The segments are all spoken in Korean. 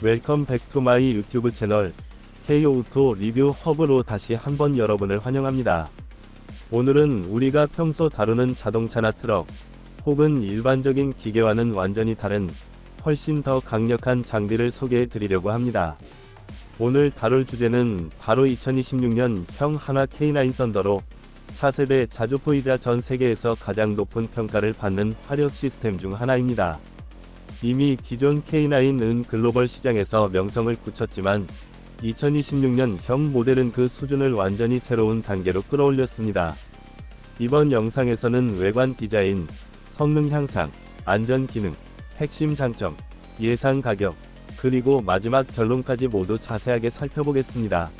웰컴 백 투 마이 유튜브 채널 K오토 리뷰 허브로 다시 한번 여러분을 환영합니다. 오늘은 우리가 평소 다루는 자동차나 트럭 혹은 일반적인 기계와는 완전히 다른 훨씬 더 강력한 장비를 소개해 드리려고 합니다. 오늘 다룰 주제는 바로 2026년 형 하나 K9 썬더로 차세대 자주포이자 전 세계에서 가장 높은 평가를 받는 화력 시스템 중 하나입니다. 이미 기존 K9은 글로벌 시장에서 명성을 굳혔지만 2026년 형 모델은 그 수준을 완전히 새로운 단계로 끌어올렸습니다. 이번 영상에서는 외관 디자인, 성능 향상, 안전 기능, 핵심 장점, 예상 가격, 그리고 마지막 결론까지 모두 자세하게 살펴보겠습니다.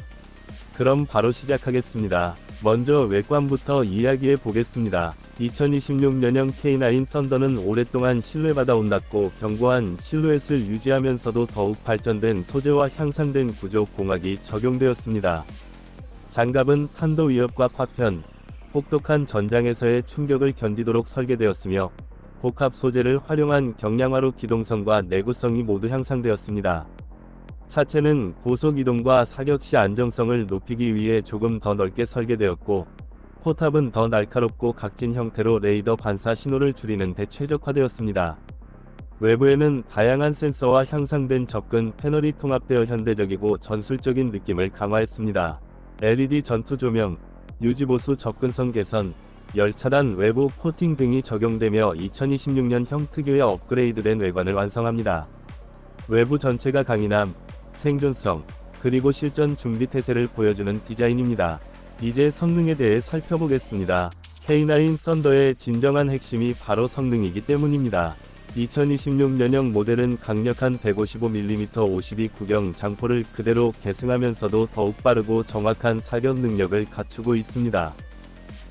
그럼 바로 시작하겠습니다. 먼저 외관부터 이야기해 보겠습니다. 2026년형 K9 썬더는 오랫동안 신뢰받아온 낮고 견고한 실루엣을 유지하면서도 더욱 발전된 소재와 향상된 구조 공학이 적용되었습니다. 장갑은 탄도 위협과 파편, 혹독한 전장에서의 충격을 견디도록 설계되었으며 복합 소재를 활용한 경량화로 기동성과 내구성이 모두 향상되었습니다. 차체는 고속 이동과 사격 시 안정성을 높이기 위해 조금 더 넓게 설계되었고, 포탑은 더 날카롭고 각진 형태로 레이더 반사 신호를 줄이는 데 최적화되었습니다. 외부에는 다양한 센서와 향상된 접근 패널이 통합되어 현대적이고 전술적인 느낌을 강화했습니다. LED 전투 조명, 유지보수 접근성 개선, 열차단 외부 코팅 등이 적용되며 2026년형 특유의 업그레이드된 외관을 완성합니다. 외부 전체가 강인함, 생존성, 그리고 실전 준비 태세를 보여주는 디자인입니다. 이제 성능에 대해 살펴보겠습니다. K9 썬더의 진정한 핵심이 바로 성능이기 때문입니다. 2026년형 모델은 강력한 155mm 52 구경 장포를 그대로 계승하면서도 더욱 빠르고 정확한 사격 능력을 갖추고 있습니다.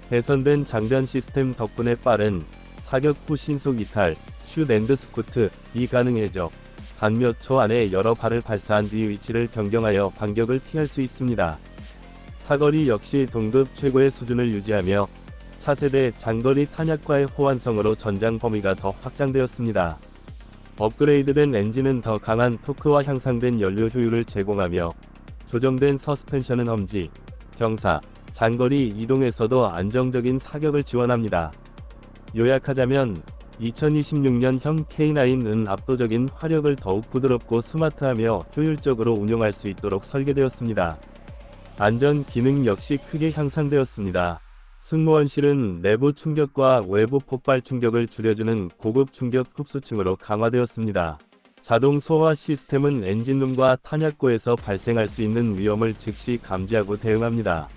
개선된 장전 시스템 덕분에 빠른 사격 후 신속 이탈, 슛 앤드 스쿠트, 이 가능해져 단 몇 초 안에 여러 발을 발사한 뒤 위치를 변경하여 반격을 피할 수 있습니다. 사거리 역시 동급 최고의 수준을 유지하며 차세대 장거리 탄약과의 호환성으로 전장 범위가 더 확장되었습니다. 업그레이드된 엔진은 더 강한 토크와 향상된 연료 효율을 제공하며 조정된 서스펜션은 험지, 경사, 장거리 이동에서도 안정적인 사격을 지원합니다. 요약하자면 2026년형 K9은 압도적인 화력을 더욱 부드럽고 스마트하며 효율적으로 운용할 수 있도록 설계되었습니다. 안전 기능 역시 크게 향상되었습니다. 승무원실은 내부 충격과 외부 폭발 충격을 줄여주는 고급 충격 흡수층으로 강화되었습니다. 자동 소화 시스템은 엔진룸과 탄약고에서 발생할 수 있는 위험을 즉시 감지하고 대응합니다.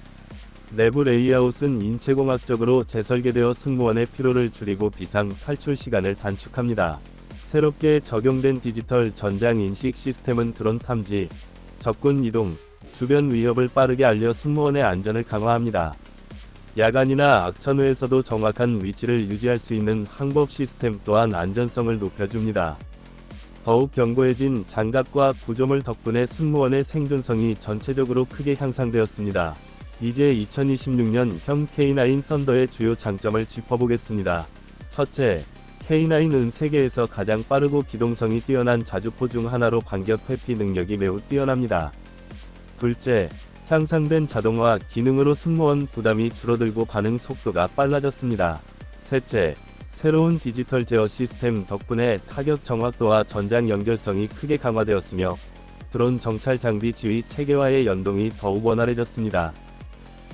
내부 레이아웃은 인체공학적으로 재설계되어 승무원의 피로를 줄이고 비상 탈출 시간을 단축합니다. 새롭게 적용된 디지털 전장 인식 시스템은 드론 탐지, 적군 이동, 주변 위협을 빠르게 알려 승무원의 안전을 강화합니다. 야간이나 악천 후에서도 정확한 위치를 유지할 수 있는 항법 시스템 또한 안전성을 높여줍니다. 더욱 견고해진 장갑과 구조물 덕분에 승무원의 생존성이 전체적으로 크게 향상되었습니다. 이제 2026년 형 K9 썬더의 주요 장점을 짚어보겠습니다. 첫째, K9은 세계에서 가장 빠르고 기동성이 뛰어난 자주포 중 하나로 반격 회피 능력이 매우 뛰어납니다. 둘째, 향상된 자동화 기능으로 승무원 부담이 줄어들고 반응 속도가 빨라졌습니다. 셋째, 새로운 디지털 제어 시스템 덕분에 타격 정확도와 전장 연결성이 크게 강화되었으며 드론 정찰 장비 지휘 체계와의 연동이 더욱 원활해졌습니다.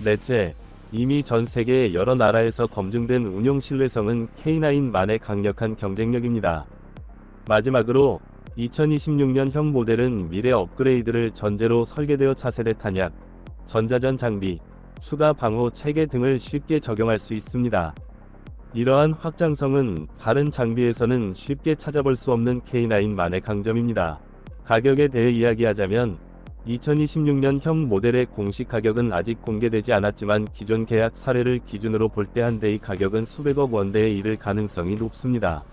넷째, 이미 전 세계 여러 나라에서 검증된 운용 신뢰성은 K9만의 강력한 경쟁력입니다. 마지막으로 2026년형 모델은 미래 업그레이드를 전제로 설계되어 차세대 탄약, 전자전 장비, 추가 방호 체계 등을 쉽게 적용할 수 있습니다. 이러한 확장성은 다른 장비에서는 쉽게 찾아볼 수 없는 K9만의 강점입니다. 가격에 대해 이야기하자면 2026년형 모델의 공식 가격은 아직 공개되지 않았지만 기존 계약 사례를 기준으로 볼 때 한 대의 가격은 수백억 원대에 이를 가능성이 높습니다.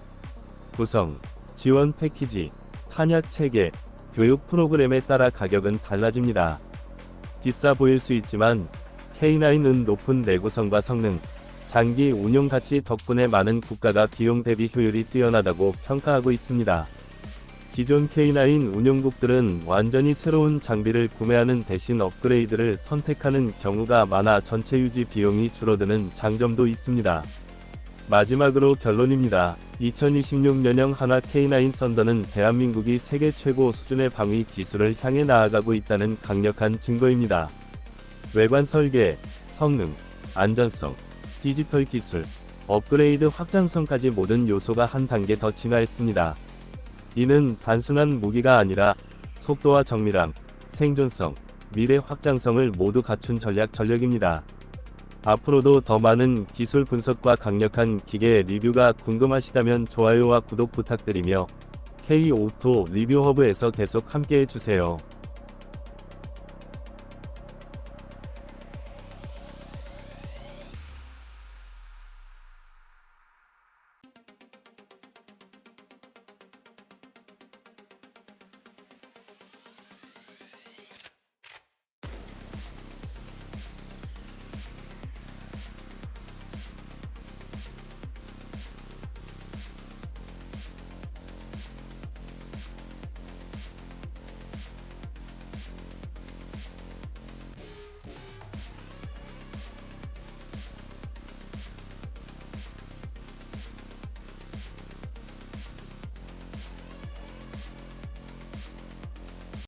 구성, 지원 패키지, 탄약 체계, 교육 프로그램에 따라 가격은 달라집니다. 비싸 보일 수 있지만 K9은 높은 내구성과 성능, 장기 운용 가치 덕분에 많은 국가가 비용 대비 효율이 뛰어나다고 평가하고 있습니다. 기존 K9 운용국들은 완전히 새로운 장비를 구매하는 대신 업그레이드를 선택하는 경우가 많아 전체 유지 비용이 줄어드는 장점도 있습니다. 마지막으로 결론입니다. 2026년형 한화 K9 썬더는 대한민국이 세계 최고 수준의 방위 기술을 향해 나아가고 있다는 강력한 증거입니다. 외관 설계, 성능, 안전성, 디지털 기술, 업그레이드 확장성까지 모든 요소가 한 단계 더 진화했습니다. 이는 단순한 무기가 아니라 속도와 정밀함, 생존성, 미래 확장성을 모두 갖춘 전략 전력입니다. 앞으로도 더 많은 기술 분석과 강력한 기계 리뷰가 궁금하시다면 좋아요와 구독 부탁드리며 K 오토 리뷰 허브에서 계속 함께 해주세요.